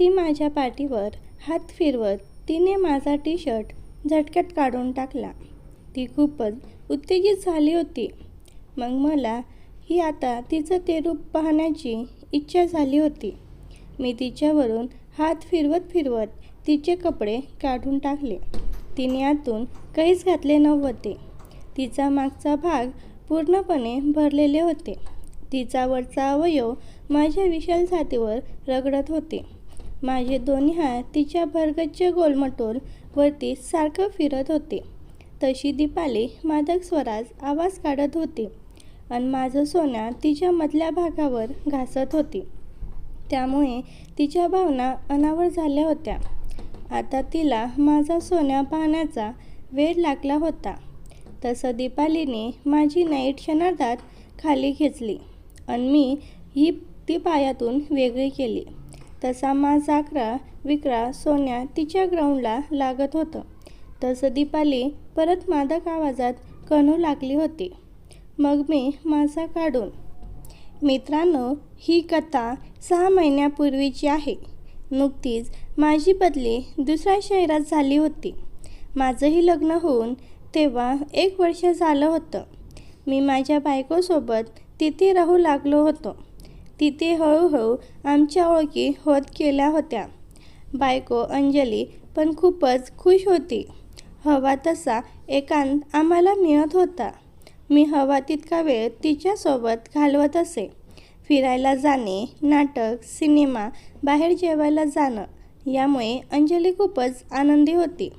ती माझ्या पाठीवर हात फिरवत तिने माझा टी शर्ट झटक्यात काढून टाकला. ती खूपच उत्तेजित झाली होती. मग मला ही आता तिचं ते रूप पाहण्याची इच्छा झाली होती. मी तिच्यावरून हात फिरवत फिरवत तिचे कपडे काढून टाकले. तिने आतून काहीच घातले नव्हते. तिचा मागचा भाग पूर्णपणे भरलेले होते. तिचा वरचा अवयव माझ्या विशाल छातीवर रगडत होते. माझे दोन्ही हात तिच्या भरगच्च गोलमटोल वरती सारखं फिरत होते. तशी दीपाली मादक स्वराज आवाज काढत होती आणि माझं सोन्या तिच्या मधल्या भागावर घासत होती. त्यामुळे तिच्या भावना अनावर झाल्या होत्या. आता तिला माझा सोन्या पाहण्याचा वेळ लागला होता. तसं दीपालीने माझी नाईट क्षणार्धात खाली खेचली आणि मी ही ती पायातून वेगळी केली. तसा माझा अकरा विकरा सोन्या तिच्या ग्राउंडला लागत होतं. तसं दीपाली परत मादक आवाजात कणू लागली होती. मग मी माझा काढून मित्रांनो ही कथा सहा महिन्यापूर्वीची आहे. नुकतीच माझी बदली दुसऱ्या शहरात झाली होती. माझंही लग्न होऊन तेव्हा एक वर्ष झालं होतं. मी माझ्या बायकोसोबत तिथे राहू लागलो होतो. तिथे हळूहळू आमच्या ओळखी होत गेल्या होत्या. बायको अंजली पण खूपच खुश होती. हवा तसा एकांत आम्हाला मिळत होता. मी हवा तितका वेळ तिच्यासोबत घालवत असे. फिरायला जाणे नाटक सिनेमा बाहेर जेवायला जाणं यामुळे अंजली खूपच आनंदी होती.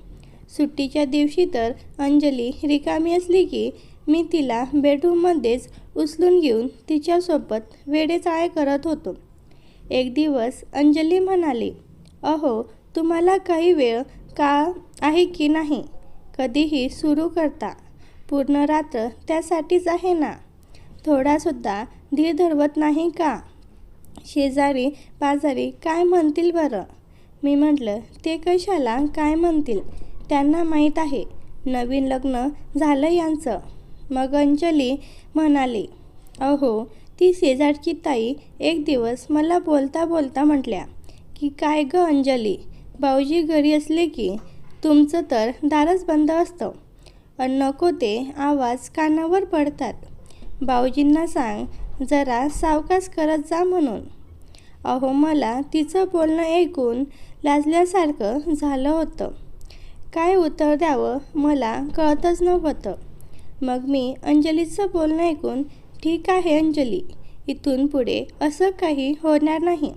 सुट्टीच्या दिवशी तर अंजली रिकामी असली की मी तिला बेडरूममध्येच उचलून घेऊन तिच्यासोबत वेडेचाळे करत होतो. एक दिवस अंजली म्हणाली अहो तुम्हाला काही वेळ का आहे की नाही? कधीही सुरू करता. पूर्ण रात्र त्यासाठीच आहे ना? थोडासुद्धा धीर धरवत नाही का? शेजारी पाजारी काय म्हणतील बरं मी म्हटलं ते कशाला काय म्हणतील? त्यांना माहीत आहे. नवीन लग्न झालं यांचं. मग अंजली म्हणाली अहो ती शेजारची ताई एक दिवस मला बोलता बोलता म्हटल्या की काय ग अंजली भाऊजी घरी असले की तुमचं तर दारच बंद असतं. आणि नको ते आवाज कानावर पडतात. भाऊजींना सांग जरा सावकाश करत जा म्हणून. अहो मला तिचं बोलणं ऐकून लाजल्यासारखं झालं होतं. काय उत्तर द्यावं मला कळतच नव्हतं. मग मी अंजलीचं बोलणं ऐकून ठीक आहे अंजली इथून पुढे असं काही होणार नाही.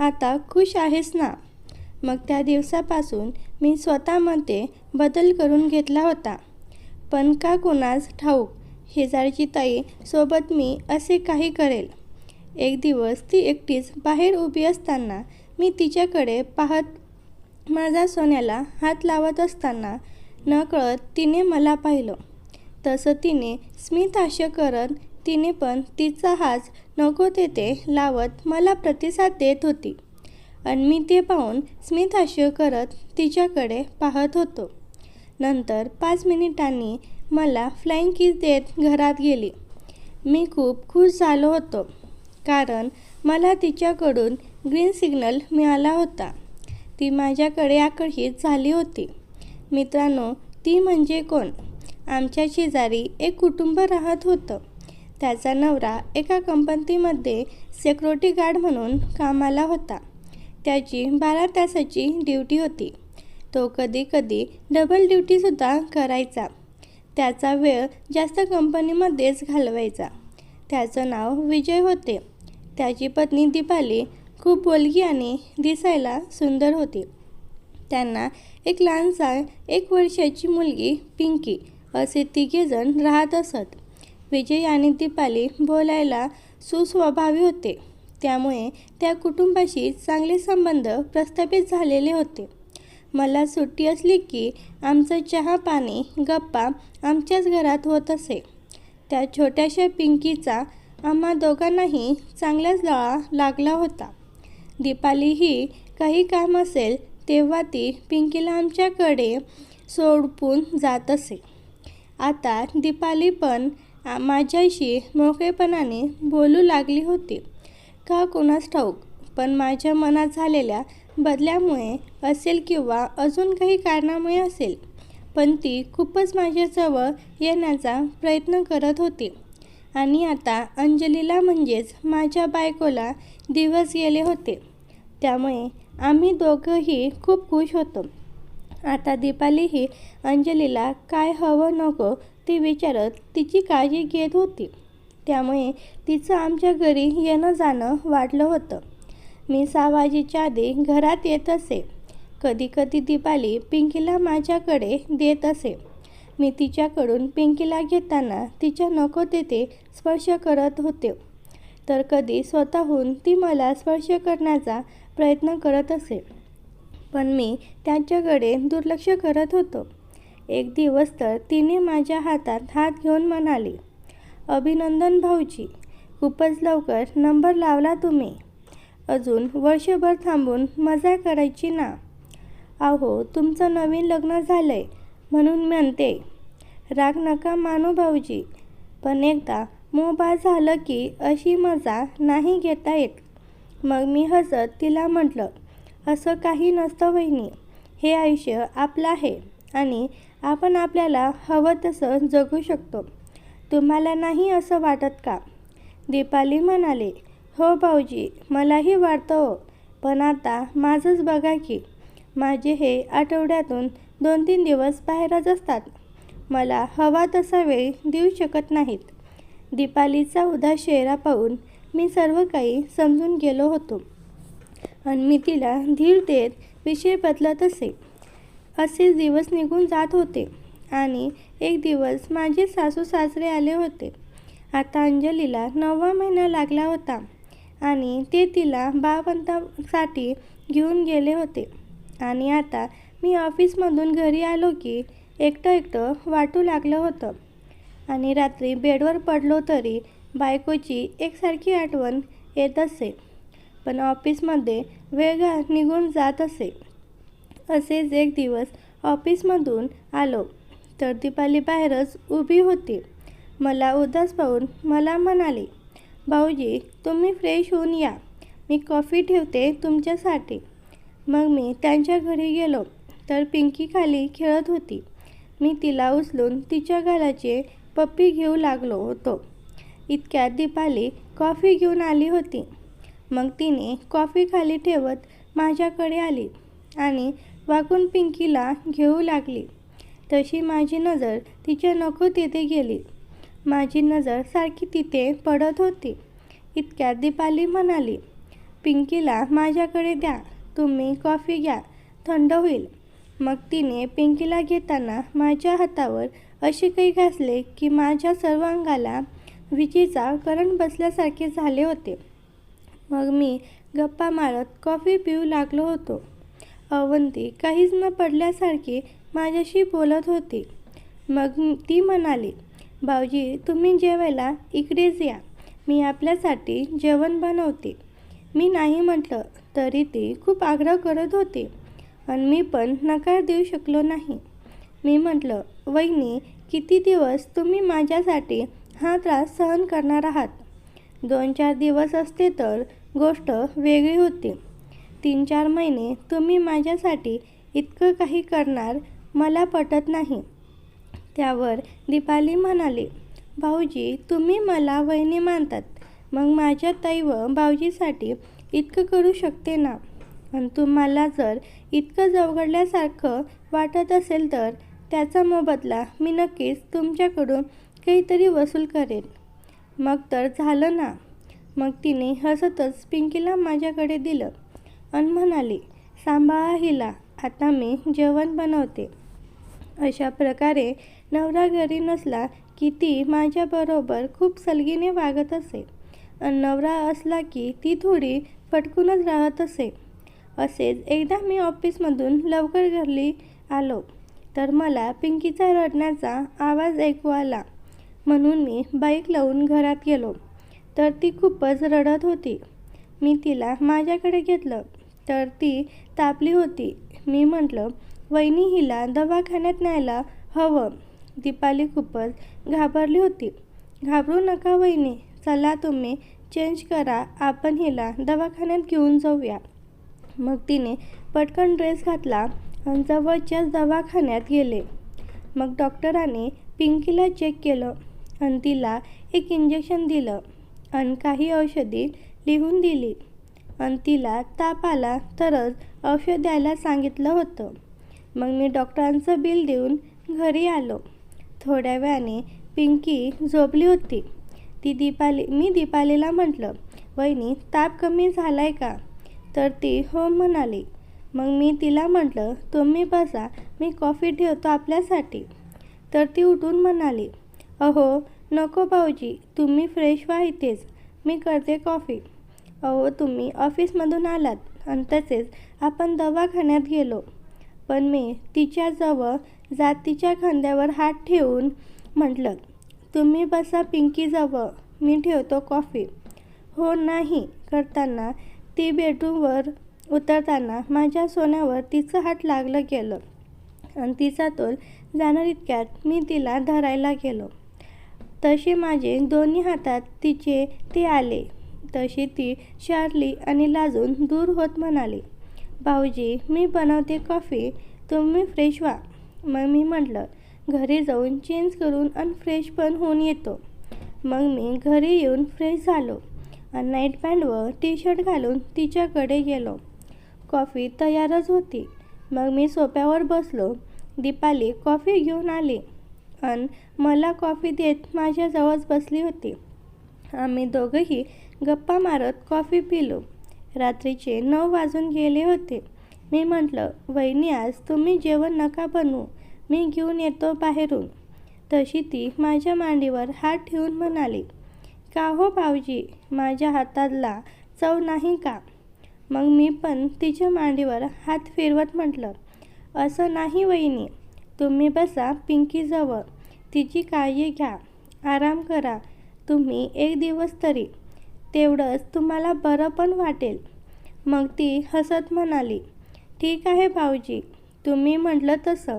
आता खुश आहेस ना? मग त्या दिवसापासून मी स्वतःमध्ये बदल करून घेतला होता. पण का कोणास ठाऊक? शेजारची ताई सोबत मी असे काही करेल. एक दिवस ती एकटीच बाहेर उभी असताना मी तिच्याकडे पाहत माझा सोन्याला हात लावत असताना नकळत तिने मला पाहिलं. तसं तिने स्मितहास्य करत तिने पण तिचा हाच नको तेथे लावत मला प्रतिसाद देत होती. आणि मी ते पाहून स्मितहास्य करत तिच्याकडे पाहत होतो. नंतर पाच मिनिटांनी मला फ्लाईंग किस देत घरात गेली. मी खूप खुश झालो होतो कारण मला तिच्याकडून ग्रीन सिग्नल मिळाला होता. ती माझ्याकडे आकर्षित झाली होती. मित्रांनो ती म्हणजे कोण? आमच्या शेजारी एक कुटुंब राहत होतं. त्याचा नवरा एका कंपनीमध्ये सिक्युरिटी गार्ड म्हणून कामाला होता. त्याची बारा तासाची ड्युटी होती. तो कधी कधी डबल ड्युटीसुद्धा करायचा. त्याचा वेळ जास्त कंपनीमध्येच घालवायचा. त्याचं नाव विजय होते. त्याची पत्नी दीपाली खूप बोलगी आणि दिसायला सुंदर होती. त्यांना एक लहानसा एक वर्षाची मुलगी पिंकी असे तिघेजण राहत असत. विजय आणि दीपाली बोलायला सुस्वभावी होते. त्यामुळे त्या कुटुंबाशी चांगले संबंध प्रस्थापित झालेले होते. मला सुट्टी असली की आमचं चहा पाणी गप्पा आमच्याच घरात होत असे. त्या छोट्याशा पिंकीचा आम्हा दोघांनाही चांगलाच लळा लागला होता. दीपाली ही काही काम असेल तेव्हा ती पिंकीला आमच्याकडे सोडपून जात असे. आता दीपाली पण माझ्याशी मोकळेपणाने बोलू लागली होती. का कोणास ठाऊक? पण माझ्या मनात झालेल्या बदल्यामुळे असेल किंवा अजून काही कारणामुळे असेल पण ती खूपच माझ्याजवळ येण्याचा प्रयत्न करत होती. आणि आता अंजलीला म्हणजेच माझ्या बायकोला दिवस गेले होते. त्यामुळे आम्ही दोघंही खूप खुश होतो. आता दीपालीही अंजलीला काय हवं नको ते विचारत तिची काळजी घेत होती. त्यामुळे तिचं आमच्या घरी येणं जाणं वाढलं होतं. मी सावाजीच्या आधी घरात येत असे. कधी कधी दीपाली पिंकीला माझ्याकडे देत असे. मी तिच्याकडून पिंकीला घेताना तिच्या नको तेथे स्पर्श करत होते. तर कधी स्वतःहून ती मला स्पर्श करण्याचा प्रयत्न करत असे. पण मी त्यांच्याकडे दुर्लक्ष करत होतो. एक दिवस तर तिने माझ्या हातात हात घेऊन म्हणाली अभिनंदन भाऊजी खूपच लवकर नंबर लावला तुम्ही. अजून वर्षभर थांबून मजा करायची ना? अहो तुमचं नवीन लग्न झालं आहे म्हणून म्हणते. राग नका मानू भाऊजी पण एकदा मोबा झालं की अशी मजा नाही घेता येत. मग मी हसत तिला म्हटलं असं काही नसतं वहिनी. हे आयुष्य आपलं आहे आणि आपण आपल्याला हवं तसं जगू शकतो. तुम्हाला नाही असं वाटत का? दीपाली म्हणाले हो भाऊजी मलाही वाटतं हो. पण आता माझंच बघा की माझे हे आठवड्यातून दोन तीन दिवस बाहेरच असतात. मला हवा तसा वेळ देऊ शकत नाहीत. दीपालीचा उदा चेहरा पाहून मी सर्व काही समजून गेलो होतो. आणि मी तिला धीर देत विषय बदलत असे. असे दिवस निघून जात होते आणि एक दिवस माझे सासू सासरे आले होते. आता अंजलीला नववा महिना लागला होता आणि ते तिला बाळवंतासाठी घेऊन गेले होते. आणि आता मी ऑफिसमधून घरी आलो की एकटं एकटं वाटू लागलं होतं. आणि रात्री बेडवर पडलो तरी बायकोची एकसारखी आठवण येत असे. पण ऑफिसमध्ये वेळ निघून जात असे. असेच एक दिवस ऑफिसमधून आलो तर दीपाली बाहेरच उभी होती. मला उदास पाहून मला म्हणाले भाऊजी तुम्ही फ्रेश होऊन या. मी कॉफी ठेवते तुमच्यासाठी. मग मी त्यांच्या घरी गेलो तर पिंकी खाली खेळत होती. मी तिला उचलून तिच्या गालाचे पप्पी घेऊ लागलो होतो. इतक्यात दीपाली कॉफी घेऊन आली होती. मग तिने कॉफी खाली ठेवत माझ्याकडे आली आणि वाकून पिंकीला घेऊ लागली. तशी माझी नजर तिच्या नको तिथे गेली. माझी नजर सारखी तिथे पडत होती. इतक्यात दीपाली म्हणाली पिंकीला माझ्याकडे द्या तुम्ही कॉफी घ्या थंड होईल. मग तिने पिंकीला घेताना माझ्या हातावर असे काही घासले की माझ्या सर्व अंगाला विजेचा करंट बसल्यासारखे झाले होते. मग मी गप्पा मारत कॉफी पिऊ लागलो होतो. अवंती काहीच न पडल्यासारखी माझ्याशी बोलत होती. मग ती म्हणाली भाऊजी तुम्ही जेवायला इकडेच या. मी आपल्यासाठी जेवण बनवते. मी नाही म्हटलं तरी ती खूप आग्रह करत होती. आणि मी पण नकार देऊ शकलो नाही. मी म्हटलं वहिनी किती दिवस तुम्ही माझ्यासाठी हा त्रास सहन करणार आहात? दोन चार दिवस असते तर गोष्ट वेगळी होती. तीन चार महिने तुम्ही माझ्यासाठी इतकं काही करणार मला पटत नाही. त्यावर दीपाली म्हणाली भाऊजी तुम्ही मला वहिनी मानतात. मग माझ्या ताई व भाऊजीसाठी इतकं करू शकते ना? आणि तुम्हाला जर इतकं जवगडल्यासारखं वाटत असेल तर त्याचा मोबदला मी नक्कीच तुमच्याकडून काहीतरी वसूल करेन. मग तर झालं ना. मग तिने हसतच पिंकीला माझ्याकडे दिलं आणि म्हणाली सांभाळा हिला आता मी जेवण बनवते. अशा प्रकारे नवरा घरी नसला की ती माझ्याबरोबर खूप सलगीने वागत असे. आणि नवरा असला की ती थोडी पटकूनच राहत असे. असेच एकदा मी ऑफिसमधून लवकर घरली आलो तर मला पिंकीचा रडण्याचा आवाज ऐकू आला. म्हणून मी बाईक लावून घरात गेलो. तर ती खूपच रडत होती. मी तिला माझ्याकडे घेतलं. तर ती तापली होती. मी म्हटलं वहिनी हिला दवाखान्यात न्यायला हवं. दीपाली खूपच घाबरली होती. घाबरू नका वहिनी. चला तुम्ही चेंज करा. आपण हिला दवाखान्यात घेऊन जाऊया. मग तिने पटकन ड्रेस घातला आणि जवळच्याच दवाखान्यात गेले. मग डॉक्टराने पिंकीला चेक केलं. आणि तिला एक इंजेक्शन दिलं आणि काही औषधी लिहून दिली. आणि तिला ताप आला तरच औषध द्यायला सांगितलं होतं. मग मी डॉक्टरांचं बिल देऊन घरी आलो. थोड्या वेळाने पिंकी झोपली होती. ती दीपाली मी दीपालीला म्हटलं वहिनी ताप कमी झाला आहे का? तर ती हो म्हणाली. मग मी तिला म्हटलं तुम्ही बसा मी कॉफी ठेवतो आपल्यासाठी. तर ती उठून म्हणाली अहो नको भाऊजी तुम्ही फ्रेश व्हा इथेच मी करते कॉफी अहो तुम्ही ऑफिसमधून आलात आणि तसेच आपण दवाखान्यात गेलो. पण मी तिच्याजवळ जात तिच्या खांद्यावर हात ठेवून म्हटलं तुम्ही बसा पिंकीजवळ मी ठेवतो कॉफी हो नाही करताना ती बेडरूमवर उतरताना माझ्या सोन्यावर तिचं हात लागलं गेलं. आणि तिचा तोल जाणार इतक्यात मी तिला धरायला गेलो. तसे माझे दोन्ही हातात तिचे ते आले. तशी ती शारली आणि लाजून दूर होत म्हणाली भाऊजी मी बनवते कॉफी तुम्ही फ्रेश व्हा. मग मी म्हटलं घरी जाऊन चेंज करून आणि फ्रेश पण होऊन येतो. मग मी घरी येऊन फ्रेश झालो आणि नाईट पॅन्टवर टी शर्ट घालून तिच्याकडे गेलो. कॉफी तयारच होती. मग मी सोप्यावर बसलो. दीपाली कॉफी घेऊन आली. अन मला कॉफी देत माझ्याजवळच बसली होती. आम्ही दोघंही गप्पा मारत कॉफी पिलो. रात्रीचे नऊ वाजून गेले होते. मी म्हटलं वहिनी आज तुम्ही जेवण नका बनवू. मी घेऊन येतो बाहेरून. तशी ती माझ्या मांडीवर हात ठेवून म्हणाली का हो भाऊजी? माझ्या हातातला चव नाही का? मग मी पण तिच्या मांडीवर हात फिरवत म्हटलं असं नाही वहिनी. तुम्ही बसा पिंकीजवळ. तिची काळजी घ्या. आराम करा. तुम्ही एक दिवस तरी. तेवढंच तुम्हाला बरं पण वाटेल. मग ती हसत म्हणाली ठीक आहे भाऊजी. तुम्ही म्हटलं तसं.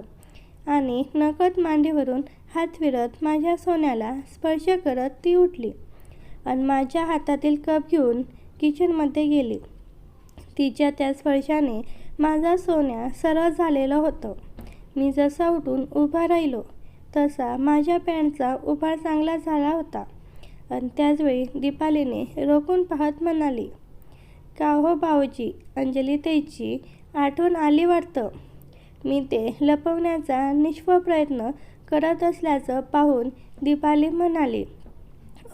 आणि नकत मांडीवरून हात फिरत माझ्या सोन्याला स्पर्श करत ती उठली आणि माझ्या हातातील कप घेऊन किचनमध्ये गेली. तिच्या त्या स्पर्शाने माझा सोन्या सरळ झालेलं होतं. मी जसा उठून उभा राहिलो तसा माझ्या पॅन्टचा उभार चांगला झाला होता. आणि त्याचवेळी दीपालीने रोखून पाहत म्हणाली का हो भाऊजी अंजली ताईची आठवण आली वाटतं? मी ते लपवण्याचा निष्फळ प्रयत्न करत असल्याचं पाहून दीपाली म्हणाली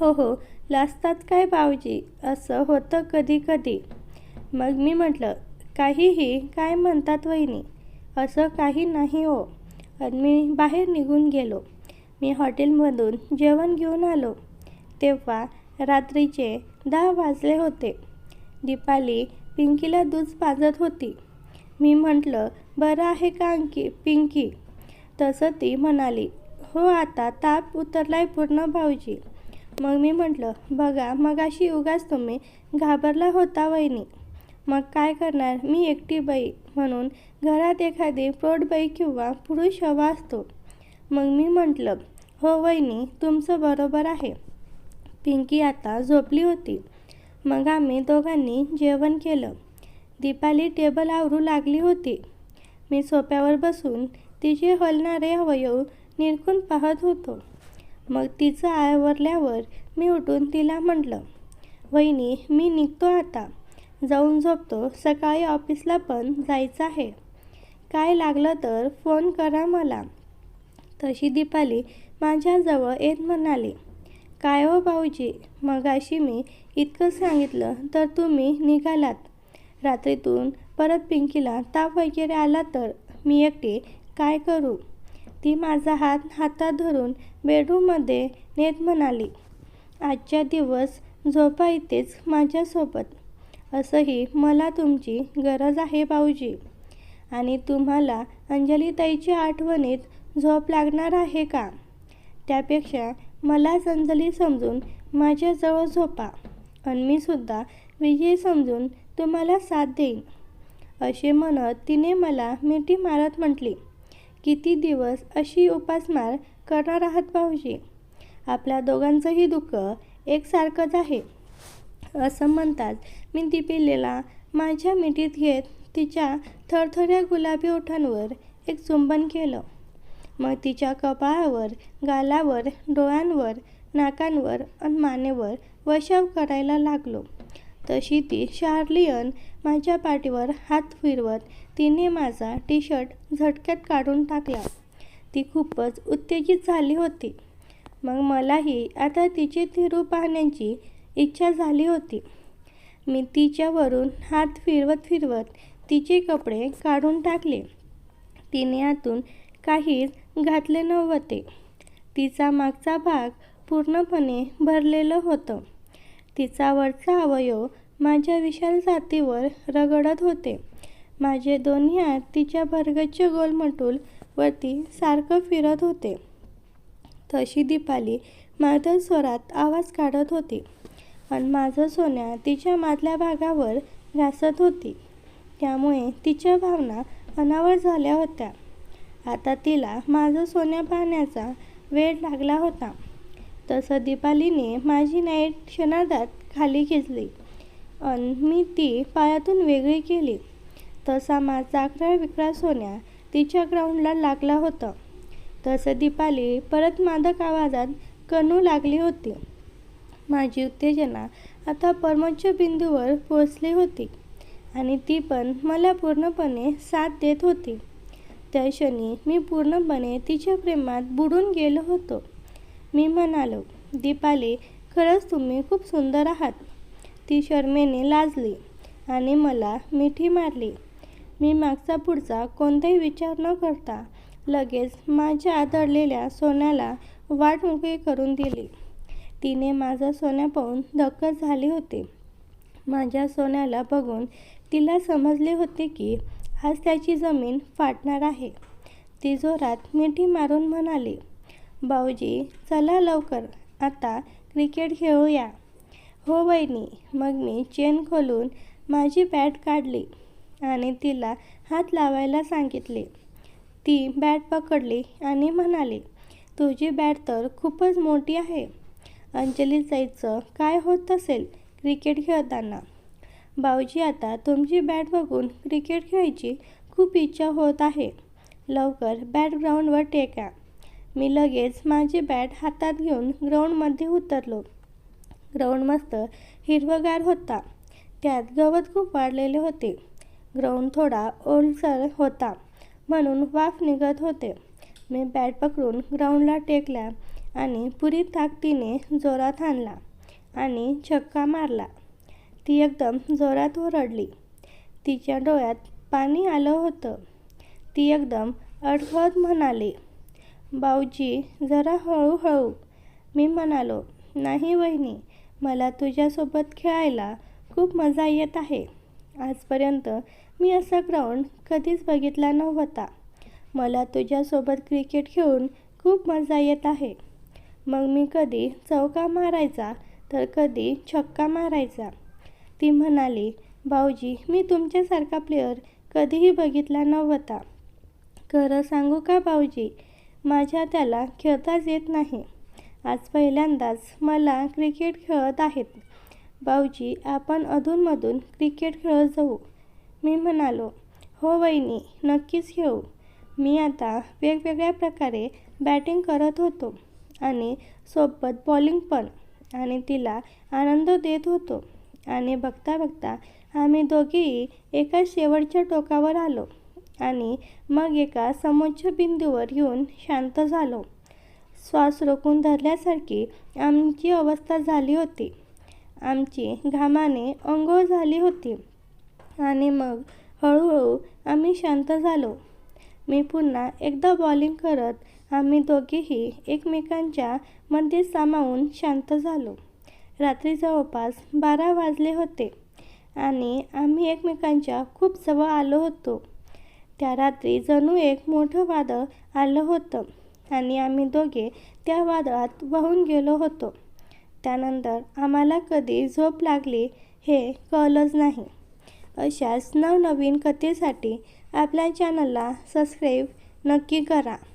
ओहो लाजतात काय भाऊजी? असं होतं कधी कधी. मग मी म्हटलं काहीही काय म्हणतात वहिनी? असं काही नाही हो. आणि मी बाहेर निघून गेलो. मी हॉटेलमधून जेवण घेऊन आलो. तेव्हा रात्रीचे दहा वाजले होते. दीपाली पिंकीला दूध पाजत होती. मी म्हटलं बरं आहे का अंकी पिंकी? तसं ती म्हणाली हो आता ताप उतरलाय पूर्ण भाऊजी. मग मी म्हटलं बघा मगाशी उगाच तुम्ही घाबरला होता वहिनी. मग काय करणार? मी एकटी बाई म्हणून घरात एखादी प्रौढबाई किंवा पुरुष हवा असतो. मग मी म्हटलं हो वहिनी तुमचं बरोबर आहे. पिंकी आता झोपली होती. मग आम्ही दोघांनी जेवण केलं. दीपाली टेबल आवरू लागली होती. मी सोप्यावर बसून तिचे हलणारे अवयव निरखून पाहत होतो. मग तिचं आवरल्यावर मी उठून तिला म्हटलं वहिनी मी निघतो आता. जाऊन झोपतो. सकाळी ऑफिसला पण जायचं आहे. काय लागलं तर फोन करा मला. तशी दीपाली माझ्याजवळ येत म्हणाली. काय हो भाऊजी? मगाशी मी इतकं सांगितलं तर तुम्ही निघालात. रात्रीतून परत पिंकीला ताप वगैरे आला तर मी एकटी काय करू? ती माझा हात हातात धरून बेडरूममध्ये नेत म्हणाली. आजच्या दिवस झोपा इथेच माझ्यासोबत. असंही मला तुमची गरज आहे भाऊजी. आणि तुम्हाला अंजलीताईच्या आठवणीत झोप लागणार आहे का? त्यापेक्षा मलाच अंजली समजून माझ्याजवळ झोपा आणि मी सुद्धा विजय समजून तुम्हाला साथ देईन. असे म्हणत तिने मला मिठी मारत म्हटली किती दिवस अशी उपासमार करणार आहात भाऊजी? आपल्या दोघांचंही दुःख एकसारखंच आहे. असं म्हणताच मी दिपिलेला माझ्या मिठीत घेत तिच्या थरथऱ्या गुलाबी ओठांवर एक चुंबन केलं. मग तिच्या कपाळावर गालावर डोळ्यांवर नाकांवर आणि मानेवर वशाव करायला लागलो. तशी ती शार्लियन माझ्या पाठीवर हात फिरवत तिने माझा टी शर्ट झटक्यात काढून टाकला. ती खूपच उत्तेजित झाली होती. मग मलाही आता तिचे तिरू पाहण्याची इच्छा झाली होती. मी तिच्यावरून हात फिरवत फिरवत तिचे कपडे काढून टाकले. तिने आतून काहीच घातले नव्हते. तिचा मागचा भाग पूर्णपणे भरलेलं होतं. तिचा वरचा अवयव माझ्या विशाल छातीवर रगडत होते. माझे दोन्ही हात तिच्या भरगच्च गोलमटूल वरती सारखं फिरत होते. तशी दीपाली माझ्या स्वरात आवाज काढत होती. आणि माझं सोन्या तिच्या माधल्या भागावर घासत होती. त्यामुळे तिच्या भावना अनावर झाल्या होत्या. आता तिला माझं सोन्या पाहण्याचा वेळ लागला होता. तसं दीपालीने माझी नाईट क्षणार्धात खाली खेचली अन मी ती पायातून वेगळी केली. तसा माझा अकरा विकरा सोन्या तिच्या ग्राउंडला लागला होता. तसं दीपाली परत मादक आवाजात कणू लागली होती. माझी उत्तेजना आता परमोच्च बिंदूवर पोचली होती. आणि ती पण मला पूर्णपणे साथ देत होती. त्या क्षणी मी पूर्णपणे तिच्या प्रेमात बुडून गेलो होतो. मी म्हणालो दीपाली खरंच तुम्ही खूप सुंदर आहात. ती शर्मेने लाजली आणि मला मिठी मारली. मी मागचा पुढचा कोणताही विचार न करता लगेच माझ्या आदळलेल्या सोन्याला वाट मोकळी करून दिली. तिने माझं सोन्या पाहून धक्कच झाली होती. माझ्या सोन्याला बघून तिला समजले होते की आज त्याची जमीन फाटणार आहे. ती जोरात मिठी मारून म्हणाली भाऊजी चला लवकर. आता क्रिकेट खेळूया. हो वहिनी मग मी चेन खोलून माझी बॅट काढली आणि तिला हात लावायला सांगितले. ती बॅट पकडली आणि म्हणाली तुझी बॅट तर खूपच मोठी आहे. अंजली जायचं काय होत असेल क्रिकेट खेळताना? भाऊजी आता तुमची बॅट बघून क्रिकेट खेळायची खूप इच्छा होत आहे. लवकर बॅट ग्राउंडवर टेका मी लगेच माझी बॅट हातात घेऊन ग्राउंडमध्ये उतरलो. ग्राउंड मस्त हिरवगार होता. त्यात गवत खूप वाढलेले होते. ग्राउंड थोडा ओलसर होता म्हणून वाफ निघत होते. मी बॅट पकडून ग्राउंडला टेकल्या आणि पुरी ताकदीने जोरात आणला आणि छक्का मारला. ती एकदम जोरात ओरडली. तिच्या डोळ्यात पाणी आलं होतं. ती एकदम अडखळत म्हणाली भाऊजी जरा हळूहळू. मी म्हणालो नाही वहिनी मला तुझ्यासोबत खेळायला खूप मजा येत आहे. आजपर्यंत मी असा ग्राउंड कधीच बघितला नव्हता. मला तुझ्यासोबत क्रिकेट खेळून खूप मजा येत आहे. मग मी कधी चौका मारायचा तर कधी छक्का मारायचा. ती म्हणाली भाऊजी मी तुमच्यासारखा प्लेअर कधीही बघितला नव्हता. खरं सांगू का भाऊजी? माझ्या त्याला खेळताच येत नाही. आज पहिल्यांदाच मला क्रिकेट खेळत आहेत. भाऊजी आपण अधूनमधून क्रिकेट खेळत जाऊ. मी म्हणालो हो वहिनी नक्कीच खेळू. मी आता वेगवेगळ्या प्रकारे बॅटिंग करत होतो आणि सोबत बॉलिंग पण. आणि तिला आनंद देत होतो. आणि बघता बघता आम्ही दोघेही एका शेवटच्या टोकावर आलो आणि मग एका समोच्च बिंदूवर येऊन शांत झालो. श्वास रोखून धरल्यासारखी आमची अवस्था झाली होती. आमची घामाने अंघोळ झाली होती. आणि मग हळूहळू आम्ही शांत झालो. मी पुन्हा एकदा बॉलिंग करत आम्ही दोघेही एकमेकांच्या मध्ये सामावून शांत झालो. रात्री जवळपास बारा वाजले होते आणि आम्ही एकमेकांच्या खूप जवळ आलो होतो. त्या रात्री जणू एक मोठं वादळ आलं होतं आणि आम्ही दोघे त्या वादळात वाहून गेलो होतो. त्यानंतर आम्हाला कधी झोप लागली हे कळलंच नाही. अशाच नवनवीन कथेसाठी आपल्या चॅनलला सबस्क्राईब नक्की करा.